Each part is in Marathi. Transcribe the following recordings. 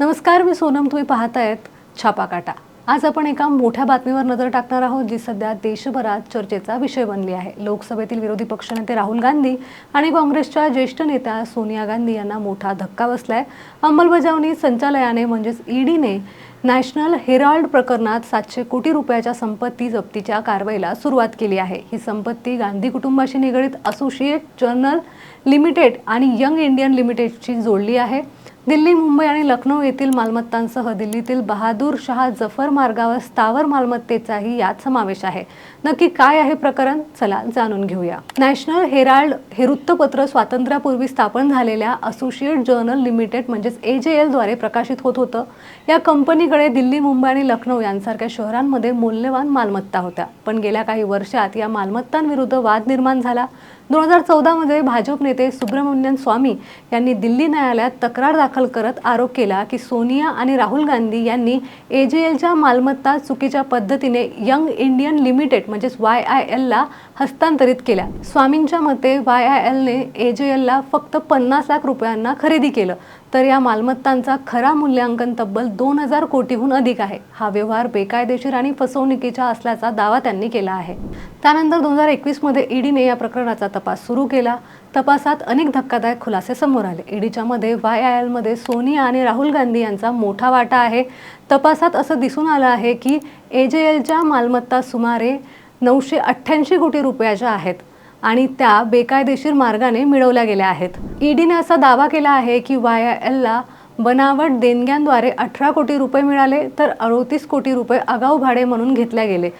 नमस्कार मी सोनम तुम्ही पाहतायत छापा काटा आज आपण एका मोठ्या बातमीवर नजर टाकणार आहोत जी सध्या देशभरात चर्चेचा विषय बनली आहे. लोकसभेतील विरोधी पक्षनेते राहुल गांधी आणि काँग्रेसच्या ज्येष्ठ नेत्या सोनिया गांधी यांना मोठा धक्का बसलाय. अंमलबजावणी संचालयाने म्हणजेच ईडीने नॅशनल हेराल्ड प्रकरणात सातशे कोटी रुपयाच्या संपत्ती जप्तीच्या कारवाईला सुरुवात केली आहे. ही संपत्ती गांधी कुटुंबाशी निगडीत असोसिएट जर्नल लिमिटेड आणि यंग इंडियन लिमिटेडची जोडली आहे. दिल्ली मुंबई आणि लखनौ येथील मालमत्तांसह दिल्लीतील बहादूर शहा जफर मार्गावर स्थावर मालमत्तेचाही यात समावेश आहे. नक्की काय आहे प्रकरण? चला जाणून घेऊया. नॅशनल हेराल्ड हे वृत्तपत्र स्वातंत्र्यापूर्वी स्थापन झालेल्या असोसिएट जर्नल लिमिटेड म्हणजेच ए जे एलद्वारे प्रकाशित होत होतं. या कंपनीकडे दिल्ली मुंबई आणि लखनौ यांसारख्या शहरांमध्ये मौल्यवान मालमत्ता होत्या. पण गेल्या काही वर्षात या मालमत्तांविरुद्ध वाद निर्माण झाला. दोन हजार चौदामध्ये भाजप नेते सुब्रमण्यन स्वामी यांनी दिल्ली न्यायालयात तक्रार दाखल करत आरोप केला की सोनिया आणि राहुल गांधी यांनी एजेएलच्या मालमत्ता चुकीच्या पद्धतीने यंग इंडियन लिमिटेड म्हणजेच वाय आय एलला हस्तांतरित केल्या. स्वामींच्या मते वाय आय एलने एजेएलला फक्त पन्नास लाख रुपयांना खरेदी केलं. तर या मालमत्तांचा खरा मूल्यांकन तब्बल दोन हजार कोटीहून अधिक आहे. हा व्यवहार बेकायदेशीर आणि फसवणुकीचा असल्याचा दावा त्यांनी केला आहे. त्यानंतर दोन हजार एकवीसमध्ये ईडीने या प्रकरणाचा तपास सुरू केला. तपासात अनेक धक्कादायक खुलासे समोर आले. ईडीच्या मध्ये वाय आय एलमध्ये सोनिया आणि राहुल गांधी यांचा मोठा वाटा आहे. तपासात असं दिसून आलं आहे की ए जे एलच्या मालमत्ता सुमारे नऊशे अठ्ठ्याऐंशी कोटी रुपयाच्या आहेत आणि त्या बेकायदेशीर मार्गाने मिळवल्या गेल्या आहेत. ईडीने असा दावा केला आहे की वाय आय एलला बनावट देणग्यांद्वारे अठरा कोटी रुपये मिळाले तर अडोतीस कोटी रुपये आगाऊ भाडे म्हणून घेतल्या गेले.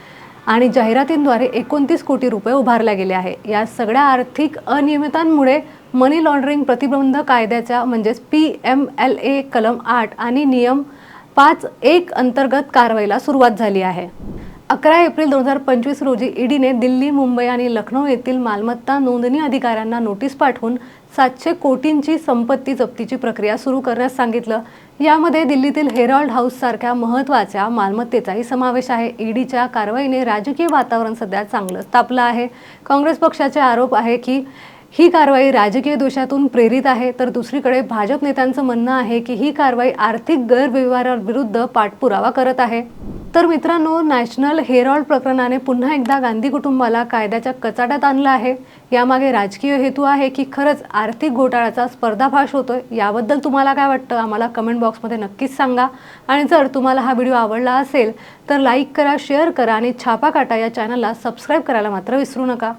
आणि जाहिरातींद्वारे एकोणतीस कोटी रुपये उभारल्या गेले आहे. या सगळ्या आर्थिक अनियमितांमुळे मनी लॉन्ड्रिंग प्रतिबंध कायद्याच्या म्हणजेच पी एम एल ए कलम आठ आणि नियम पाच एक अंतर्गत कारवाईला सुरुवात झाली आहे. अकरा एप्रिल दोन हजार पंचवीस रोजी ईडीने दिल्ली मुंबई आणि लखनौ येथील मालमत्ता नोंदणी अधिकाऱ्यांना नोटीस पाठवून सातशे कोटींची संपत्ती जप्तीची प्रक्रिया सुरू करण्यास सांगितलं. यामध्ये दिल्लीतील हेरॉल्ड हाऊस सारख्या महत्त्वाच्या मालमत्तेचाही समावेश आहे. ईडीच्या कारवाईने राजकीय वातावरण सध्या चांगलं तापलं आहे. काँग्रेस पक्षाचे आरोप आहे की ही कारवाई राजकीय दोषातून प्रेरित आहे. तर दुसरीकडे भाजप नेत्यांचं म्हणणं आहे की ही कारवाई आर्थिक गैरव्यवहाराविरुद्ध पाठपुरावा करत आहे. तर मित्रांनो नॅशनल हेरॉल्ड प्रकरणाने पुन्हा एकदा गांधी कुटुंबाला कायद्याच्या कचाट्यात आणलं आहे. यामागे राजकीय हेतू आहे की खरंच आर्थिक घोटाळ्याचा स्पर्धाभाष होतो याबद्दल तुम्हाला काय वाटतं? आम्हाला कमेंट बॉक्समध्ये नक्कीच सांगा. आणि जर तुम्हाला हा व्हिडिओ आवडला असेल तर लाईक करा शेअर करा आणि छापा काटा या चॅनलला सबस्क्राईब करायला मात्र विसरू नका.